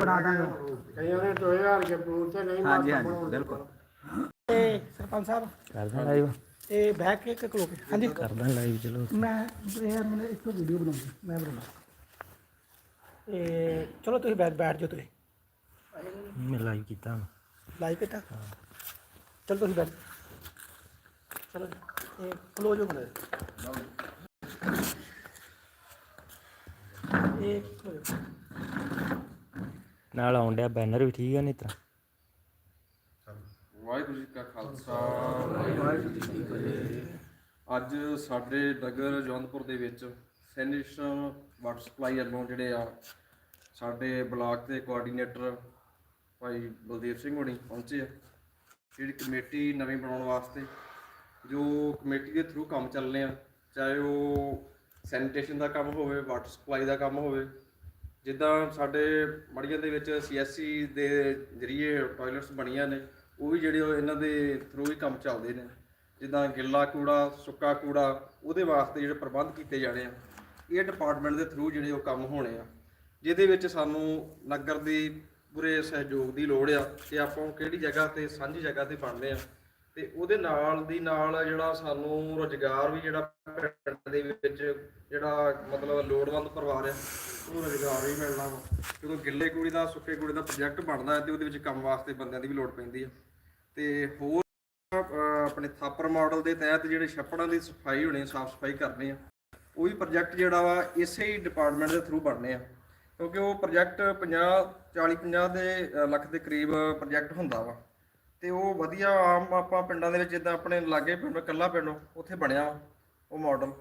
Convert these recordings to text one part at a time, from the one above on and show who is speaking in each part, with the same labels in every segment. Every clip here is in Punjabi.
Speaker 1: ਬਣਾ ਦਾਂਗੇ
Speaker 2: ਕਈਆਂ ਨੇ ਟੋਏ ਹਾਰ ਕੇ ਪੂਰ ਤੇ ਨਹੀਂ
Speaker 3: ਹਾਂਜੀ
Speaker 2: ਮਾਰਦਾ
Speaker 3: ਹਾਂਜੀ
Speaker 2: ਬਣਾਉਣ
Speaker 3: ਬਿਲਕੁਲ
Speaker 1: ਤੇ ਸਰਪੰਚ ਸਾਹਿਬ
Speaker 4: ਕਰਦਾ ਲਾਈਵ
Speaker 1: ਇਹ ਬਹਿ ਕੇ ਕਿ ਖਲੋ ਕੇ ਹਾਂਜੀ
Speaker 4: ਕਰਦਾ ਲਾਈਵ ਚਲੋ
Speaker 1: ਮੈਂ ਇਹ ਮੈਨੂੰ ਇੱਕ ਵੀਡੀਓ ਬਣਾਉਣੀ ਮੈਂ ਬਣਾਉਣਾ ਇਹ ਚਲੋ ਤੁਸੀਂ ਬੈਠ ਬੈਠ ਜਾਓ ਤੁਸੀਂ
Speaker 4: ਮੈਂ ਲਾਈਵ ਕੀਤਾ ਹੁਣ
Speaker 1: ਲਾਈਵ ਕੀਤਾ ਚਲੋ ਤੁਸੀਂ ਬੈਠ ਚਲੋ ਇਹ ਖਲੋ ਜਾਓ ਬਣਾ ਇਹ ਖਲੋ ਜਾਓ।
Speaker 4: ਨਾਲ ਆਉਣ ਡਿਆ ਬੈਨਰ ਵੀ ਠੀਕ ਆ ਨਹੀਂ ਤਰ੍ਹਾਂ।
Speaker 5: ਵਾਹਿਗੁਰੂ ਜੀ ਕਾ ਖਾਲਸਾ, ਵਾਹਿਗੁਰੂ ਜੀ ਕੀ ਫਤਿਹ। ਅੱਜ ਸਾਡੇ ਨਗਰ ਜੌਨਪੁਰ ਦੇ ਵਿੱਚ ਸੈਨੀਟੇਸ਼ਨ ਵਾਟਰ ਸਪਲਾਈ ਵੱਲੋਂ ਜਿਹੜੇ ਆ, ਸਾਡੇ ਬਲਾਕ ਦੇ ਕੋਆਰਡੀਨੇਟਰ ਭਾਈ ਬਲਦੇਵ ਸਿੰਘ ਹੋਣੀ ਪਹੁੰਚੇ ਆ। ਜਿਹੜੀ ਕਮੇਟੀ ਨਵੀਂ ਬਣਾਉਣ ਵਾਸਤੇ, ਜੋ ਕਮੇਟੀ ਦੇ ਥਰੂ ਕੰਮ ਚੱਲਨੇ ਆ, ਚਾਹੇ ਉਹ ਸੈਨੀਟੇਸ਼ਨ ਦਾ ਕੰਮ ਹੋਵੇ ਵਾਟਰ ਸਪਲਾਈ ਦਾ ਕੰਮ ਹੋਵੇ ਜਿੱਦਾਂ ਸਾਡੇ ਮੜੀਆਂ ਦੇ ਵਿੱਚ ਸੀਐਸਸੀ ਦੇ ਜਰੀਏ ਟਾਇਲਟਸ ਬਣੀਆਂ ਨੇ, ਉਹ ਵੀ ਜਿਹੜੇ ਉਹ ਇਹਨਾਂ ਦੇ ਥਰੂ ਹੀ ਕੰਮ ਚੱਲਦੇ ਨੇ। ਜਿੱਦਾਂ ਗਿੱਲਾ ਕੂੜਾ, ਸੁੱਕਾ ਕੂੜਾ, ਉਹਦੇ ਵਾਸਤੇ ਜਿਹੜੇ ਪ੍ਰਬੰਧ ਕੀਤੇ ਜਾਣੇ ਆ, ਇਹ ਡਿਪਾਰਟਮੈਂਟ ਦੇ ਥਰੂ ਜਿਹੜੇ ਉਹ ਕੰਮ ਹੋਣੇ ਆ। ਜਿਹਦੇ ਵਿੱਚ ਸਾਨੂੰ ਨਗਰ ਦੀ ਪੂਰੇ ਸਹਿਯੋਗ ਦੀ ਲੋੜ ਆ ਕਿ ਆਪਾਂ ਉਹ ਕਿਹੜੀ ਜਗ੍ਹਾ ਤੇ, ਸਾਂਝੀ ਜਗ੍ਹਾ ਤੇ ਬਣਦੇ ਆ ਤੇ ਉਹਦੇ ਨਾਲ ਦੀ ਨਾਲ ਜਿਹੜਾ ਸਾਨੂੰ ਰੋਜ਼ਗਾਰ ਵੀ ਜਿਹੜਾ ਪਿੰਡ ਦੇ ਵਿੱਚ ਜਿਹੜਾ ਮਤਲਬ ਲੋੜਵੰਦ ਪਰਿਵਾਰ ਆ ਉਹ ਰੋਜ਼ਗਾਰ ਵੀ ਮਿਲਣਾ ਵਾ। ਜਦੋਂ ਗਿੱਲੇ ਕੁੜੀ ਦਾ, ਸੁੱਕੇ ਕੁੜੀ ਦਾ ਪ੍ਰੋਜੈਕਟ ਬਣਦਾ ਹੈ ਤੇ ਉਹਦੇ ਵਿੱਚ ਕੰਮ ਵਾਸਤੇ ਬੰਦਿਆਂ ਦੀ ਵੀ ਲੋੜ ਪੈਂਦੀ ਆ। ਤੇ ਹੋਰ ਆਪਣੇ ਥਾਪਰ ਮਾਡਲ ਦੇ ਤਹਿਤ ਜਿਹੜੇ ਛੱਪੜਾਂ ਦੀ ਸਫ਼ਾਈ ਹੋਣੀ, ਸਾਫ਼ ਸਫ਼ਾਈ ਕਰਨੀ ਆ, ਉਹ ਵੀ ਪ੍ਰੋਜੈਕਟ ਜਿਹੜਾ ਵਾ, ਇਸੇ ਹੀ ਡਿਪਾਰਟਮੈਂਟ ਦੇ ਥਰੂ ਬਣਨੇ ਆ। ਕਿਉਂਕਿ ਉਹ ਪ੍ਰੋਜੈਕਟ 50 40 50 ਦੇ ਲੱਖ ਦੇ ਕਰੀਬ ਪ੍ਰੋਜੈਕਟ ਹੁੰਦਾ ਵਾ। ਤੇ ਉਹ ਵਧੀਆ ਆਮ ਆਪਾਂ ਪਿੰਡਾਂ ਦੇ ਵਿੱਚ ਜਿੱਦਾਂ ਆਪਣੇ ਲਾਗੇ ਪਿੰਡ ਕੱਲਾ ਪਿੰਡ ਉੱਥੇ ਬਣਿਆ ਉਹ ਮਾਡਲ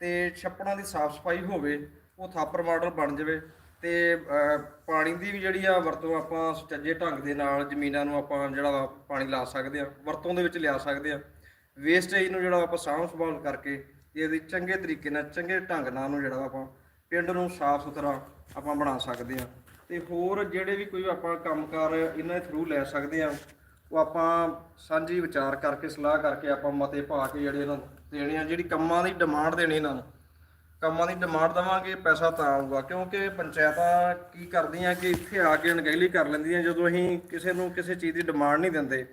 Speaker 5: ਤੇ ਛੱਪੜਾਂ ਦੀ ਸਾਫ਼ ਸਫ਼ਾਈ ਹੋਵੇ, ਉਹ ਥਾਪਰ ਮਾਡਲ ਬਣ ਜਾਵੇ ਤੇ ਪਾਣੀ ਦੀ ਵੀ ਜਿਹੜੀ ਆ ਵਰਤੋਂ ਆਪਾਂ ਸੁਚੱਜੇ ਢੰਗ ਦੇ ਨਾਲ ਜ਼ਮੀਨਾਂ ਨੂੰ ਆਪਾਂ ਜਿਹੜਾ ਪਾਣੀ ਲਾ ਸਕਦੇ ਆ, ਵਰਤੋਂ ਦੇ ਵਿੱਚ ਲਿਆ ਸਕਦੇ ਆ। ਵੇਸਟੇਜ ਨੂੰ ਜਿਹੜਾ ਆਪਾਂ ਸਾਂਭ ਸੰਭਾਲ ਕਰਕੇ ਇਹਦੀ ਚੰਗੇ ਤਰੀਕੇ ਨਾਲ, ਚੰਗੇ ਢੰਗ ਨਾਲ ਨੂੰ ਜਿਹੜਾ ਆਪਾਂ ਪਿੰਡ ਨੂੰ ਸਾਫ਼ ਸੁਥਰਾ ਆਪਾਂ ਬਣਾ ਸਕਦੇ ਆ। ਤੇ ਹੋਰ ਜਿਹੜੇ ਵੀ ਕੋਈ ਆਪਾਂ ਕੰਮਕਾਰ ਇਹਨਾਂ ਦੇ ਥਰੂ ਲੈ ਸਕਦੇ ਆ ਉਹ ਆਪਾਂ ਸਾਂਝੀ ਵਿਚਾਰ ਕਰਕੇ, ਸਲਾਹ ਕਰਕੇ ਆਪਾਂ ਮਤੇ ਪਾ ਕੇ ਜਿਹੜੇ ਇਹਨਾਂ ਨੂੰ ਦੇਣੇ ਆ, ਜਿਹੜੀ ਕੰਮਾਂ ਦੀ ਡਿਮਾਂਡ ਦੇਣੀ ਇਹਨਾਂ ਨੂੰ। ਕੰਮਾਂ ਦੀ ਡਿਮਾਂਡ ਦਵਾਂਗੇ, ਪੈਸਾ ਤਾਂ ਆਊਗਾ। ਕਿਉਂਕਿ ਪੰਚਾਇਤਾਂ ਕੀ ਕਰਦੀਆਂ ਕਿ ਇੱਥੇ ਆ ਕੇ ਅਣਗਹਿਲੀ ਕਰ ਲੈਂਦੀਆਂ, ਜਦੋਂ ਅਸੀਂ ਕਿਸੇ ਨੂੰ ਕਿਸੇ ਚੀਜ਼ ਦੀ ਡਿਮਾਂਡ ਨਹੀਂ ਦਿੰਦੇ।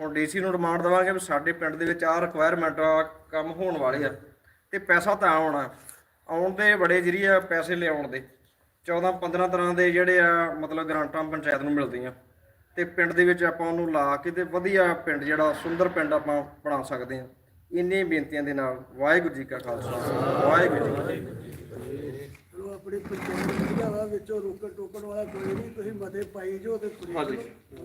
Speaker 5: ਹੁਣ ਡੀਸੀ ਨੂੰ ਡਿਮਾਂਡ ਦਵਾਂਗੇ ਵੀ ਸਾਡੇ ਪਿੰਡ ਦੇ ਵਿੱਚ ਆਹ ਰਿਕੁਆਇਰਮੈਂਟ ਆ ਕੰਮ ਹੋਣ ਵਾਲੇ ਆ, ਤੇ ਪੈਸਾ ਤਾਂ ਆਉਣਾ। ਆਉਣ ਦੇ ਬੜੇ ਜਰੀਏ ਆ ਪੈਸੇ ਲਿਆਉਣ ਦੇ। 14 15 ਤਰ੍ਹਾਂ ਦੇ ਜਿਹੜੇ ਆ, ਮਤਲਬ ਗ੍ਰਾਂਟਾਂ ਪੰਚਾਇਤ ਨੂੰ ਮਿਲਦੀਆਂ। ਤੇ ਪਿੰਡ ਦੇ ਵਿੱਚ ਆਪਾਂ ਉਹਨੂੰ ਲਾ ਕੇ ਤੇ ਵਧੀਆ ਪਿੰਡ ਜਿਹੜਾ ਸੁੰਦਰ ਪਿੰਡ ਆਪਾਂ ਬਣਾ ਸਕਦੇ ਹਾਂ। ਇੰਨੀਆਂ ਬੇਨਤੀਆਂ ਦੇ ਨਾਲ ਵਾਹਿਗੁਰੂ ਜੀ ਕਾ ਖਾਲਸਾ। ਵਾਹਿਗੁਰੂ ਜੀ ਕੀ ਫਤਿਹ।
Speaker 6: ਚਲੋ ਆਪਣੀ ਪੰਚਾਇਤ ਵਧੀਆ ਵਾ ਵਿੱਚੋਂ ਰੋਕਣ ਟੋਕਣ ਵਾਲਾ ਕੋਈ ਨਹੀਂ ਤੁਸੀਂ ਮਤੇ ਪਾਈ ਜੋ ਤੇ
Speaker 5: ਹਾਂਜੀ।
Speaker 6: ਚਲੋ।